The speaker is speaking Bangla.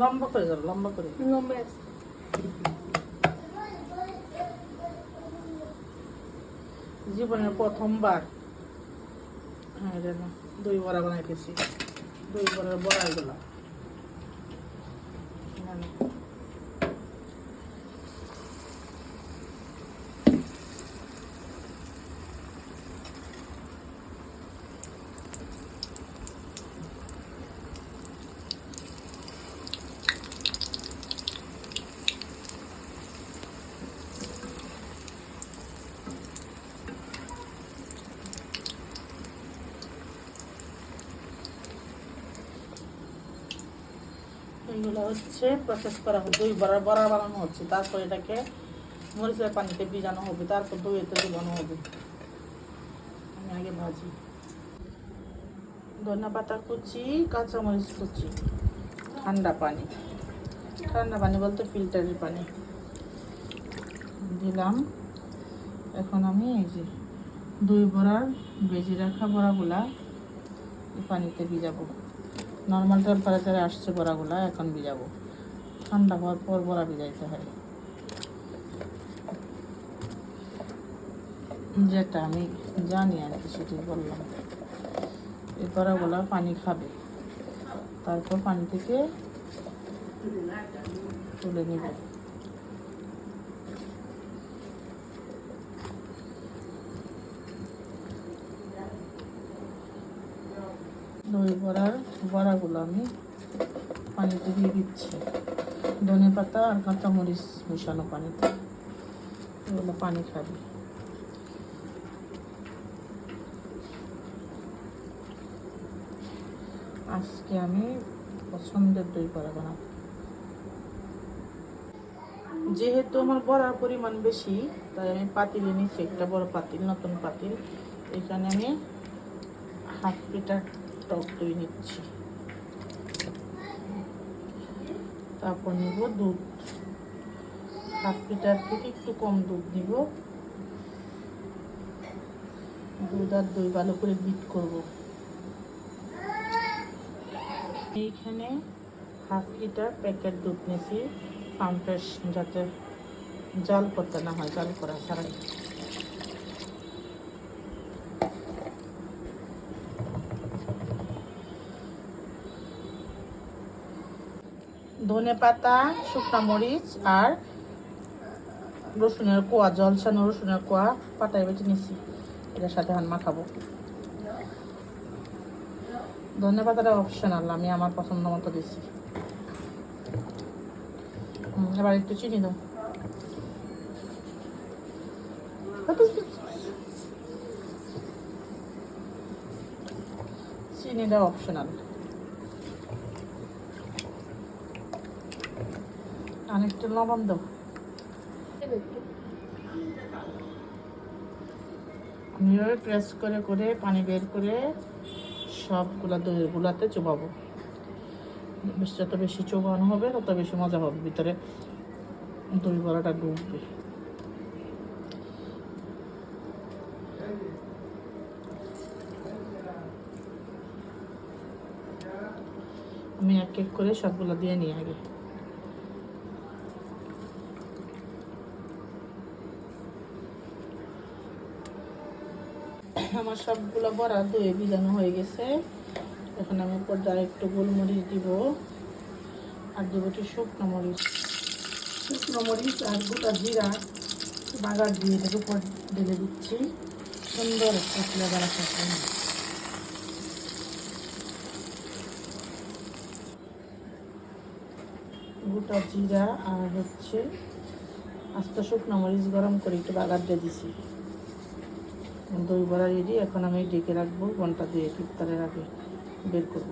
লম্বা করে যাও লম্বা করে। লম্বা জীবনের প্রথমবার। হ্যাঁ দই বড়া বানাইতেছি দই বড়ার বড়া এগুলো। না। হচ্ছে প্রসেস করা হবে দই বড়া বড়া বানানো হচ্ছে। তারপর এটাকে মরিচের পানিতে ভিজানো হবে। তারপর দইতে ভিজানো হবে। আমি আগে ভাজি। ধনিয়া পাতা কুচি, কাঁচামরিচ কুচি। ঠান্ডা পানি। ঠান্ডা পানি বলতে ফিল্টারের পানি। দিলাম। এখন আমি এই যে দই বড়ার বেজে রাখা বড়াগুলা পানিতে ভিজাবো। নর্মাল টেম্পারেচারে আসছে বড়াগুলো, এখন ভিজাবো। ঠান্ডা হওয়ার পর বড়া ভিজাইতে হয়। যেটা আমি জানি আর কি সেটি বললাম। এই বড়াগুলো পানি খাবে। তারপর পানি থেকে তুলে নিব। দই বড়ার বড়াগুলো আমি পানিতে দিয়ে দিচ্ছি। ধনে পাতা আর কাঁচামরিচ মিশানো পানিতে। এগুলো পানি খাবে। আজকে আমি পছন্দের দই বড়া বানাবো। যেহেতু আমার বড়ার পরিমাণ বেশি, তাই আমি পাতিলে নিচ্ছি একটা বড় পাতিল, নতুন পাতিল। এখানে আমি হাফ লিটার টক দই নিচ্ছি তারপর নিব দুধ হাফ লিটার থেকে একটু কম দুধ নিব দুধ আর দই ভালো করে বিট করব এইখানে হাফ লিটার প্যাকেট দুধ নিয়েছি। পাম্পের যাতে জাল করতে না হয়, জাল করা ছাড়াই। ধনে পাতা, শুকনা মরিচ আর রসুনের কোয়া, জলসানো রসুনের কোয়া পাতায় বেটে নিছি। এটার সাথে হান মাখাবো। ধনে পাতাটা অপশনাল আমি আমার পছন্দ মতো দিছি। এবার একটু চিনি দাও। চিনিটা অপশনাল আর একটু লবণ দাও। এভাবে প্রেস করে করে, পানি বের করে সবগুলা দইয়ের গুলাতে চোবাবো যত বেশি চোবানো হবে, তত বেশি মজা হবে, ভিতরে দই বড়াটা ডুববে আমি এক এক করে সবগুলো দিয়ে নিই আগে। আমার সবগুলো বড়া দই ভিজানো হয়ে গেছে। এখন আমি পর্যায়ে একটু গোলমরিচ দিব। আর দেবো একটু শুকনো মরিচ। শুকনো মরিচ আর গোটা জিরা বাগার দিয়ে এটাকে উপর ঢেলে দিচ্ছি। সুন্দর একটা ফ্লেভার আসার গোটা জিরা আর হচ্ছে আস্ত শুকনো মরিচ গরম করে একটু বাগার দিয়ে দিছি। দই বড়া রেডি এখন আমি ডেকে রাখব ঘণ্টা দিয়ে ইফতারের আগে বের করব।